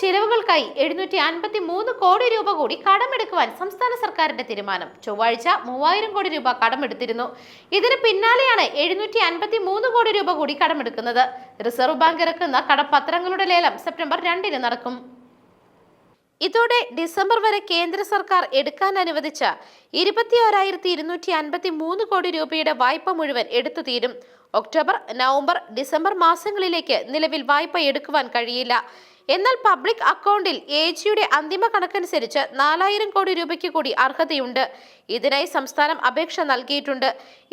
ചിലവുകൾക്കായി എഴുന്നൂറ്റി അൻപത്തി മൂന്ന് കോടി രൂപ കൂടി കടമെടുക്കുവാൻ സംസ്ഥാന സർക്കാരിന്റെ തീരുമാനം. ചൊവ്വാഴ്ച മൂവായിരം കോടി രൂപ കടമെടുത്തിരുന്നു. ഇതിന് പിന്നാലെയാണ് എഴുന്നൂറ്റി അൻപത്തി മൂന്ന് കോടി രൂപ കൂടി കടമെടുക്കുന്നത്. റിസർവ് ബാങ്ക് ഇറക്കുന്ന കടപ്പത്രങ്ങളുടെ ലേലം സെപ്റ്റംബർ രണ്ടിന് നടക്കും. ഇതോടെ ഡിസംബർ വരെ കേന്ദ്ര സർക്കാർ എടുക്കാൻ അനുവദിച്ച ഇരുപത്തി ഓരായിരത്തി ഇരുന്നൂറ്റി അൻപത്തി മൂന്ന് കോടി രൂപയുടെ വായ്പ മുഴുവൻ എടുത്തു തീരും. ഒക്ടോബർ നവംബർ ഡിസംബർ മാസങ്ങളിലേക്ക് നിലവിൽ വായ്പ എടുക്കുവാൻ കഴിയില്ല. എന്നാൽ പബ്ലിക് അക്കൗണ്ടിൽ എ ജിയുടെ അന്തിമ കണക്കനുസരിച്ച് നാലായിരം കോടി രൂപയ്ക്ക് കൂടി അർഹതയുണ്ട്. ഇതിനായി സംസ്ഥാനം അപേക്ഷ നൽകിയിട്ടുണ്ട്.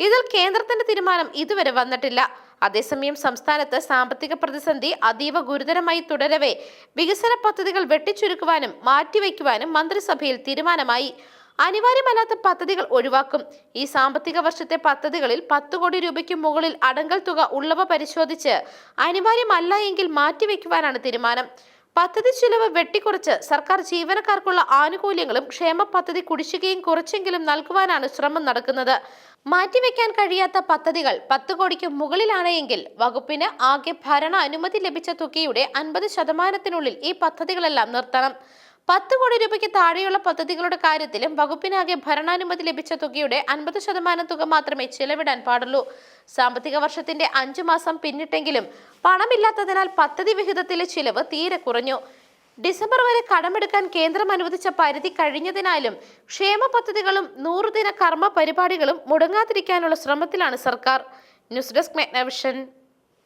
ഇതിൽ കേന്ദ്രത്തിന്റെ തീരുമാനം ഇതുവരെ വന്നിട്ടില്ല. അതേസമയം സംസ്ഥാനത്ത് സാമ്പത്തിക പ്രതിസന്ധി അതീവ ഗുരുതരമായി തുടരവേ വികസന പദ്ധതികൾ വെട്ടിച്ചുരുക്കുവാനും മാറ്റിവെക്കുവാനും മന്ത്രിസഭയിൽ തീരുമാനമായി. അനിവാര്യമല്ലാത്ത പദ്ധതികൾ ഒഴിവാക്കും. ഈ സാമ്പത്തിക വർഷത്തെ പദ്ധതികളിൽ പത്ത് കോടി രൂപയ്ക്ക് മുകളിൽ അടങ്കൽ തുക ഉള്ളവ പരിശോധിച്ച് അനിവാര്യമല്ല എങ്കിൽ മാറ്റിവെക്കുവാനാണ് തീരുമാനം. പദ്ധതി ചിലവ് വെട്ടിക്കുറച്ച് സർക്കാർ ജീവനക്കാർക്കുള്ള ആനുകൂല്യങ്ങളും ക്ഷേമ പദ്ധതി കുടിശ്ശികയും കുറച്ചെങ്കിലും നൽകുവാനാണ് ശ്രമം നടക്കുന്നത്. മാറ്റിവെക്കാൻ കഴിയാത്ത പദ്ധതികൾ പത്ത് കോടിക്ക് മുകളിലാണ് എങ്കിൽ വകുപ്പിന് ആകെ ഭരണ അനുമതി ലഭിച്ച തുകയുടെ അൻപത് ശതമാനത്തിനുള്ളിൽ ഈ പദ്ധതികളെല്ലാം നിർത്തണം. പത്ത് കോടി രൂപയ്ക്ക് താഴെയുള്ള പദ്ധതികളുടെ കാര്യത്തിലും വകുപ്പിനാകെ ഭരണാനുമതി ലഭിച്ച തുകയുടെ അൻപത് ശതമാനം തുക മാത്രമേ ചെലവിടാൻ പാടുള്ളൂ. സാമ്പത്തിക വർഷത്തിന്റെ അഞ്ചു മാസം പിന്നിട്ടെങ്കിലും പണമില്ലാത്തതിനാൽ പദ്ധതി വിഹിതത്തിലെ ചിലവ് തീരെ കുറഞ്ഞു. ഡിസംബർ വരെ കടമെടുക്കാൻ കേന്ദ്രം അനുവദിച്ച പരിധി കഴിഞ്ഞതിനാലും ക്ഷേമ പദ്ധതികളും നൂറുദിന കർമ്മ പരിപാടികളും മുടങ്ങാതിരിക്കാനുള്ള ശ്രമത്തിലാണ് സർക്കാർ. News desk മെഗ്നവിഷൻ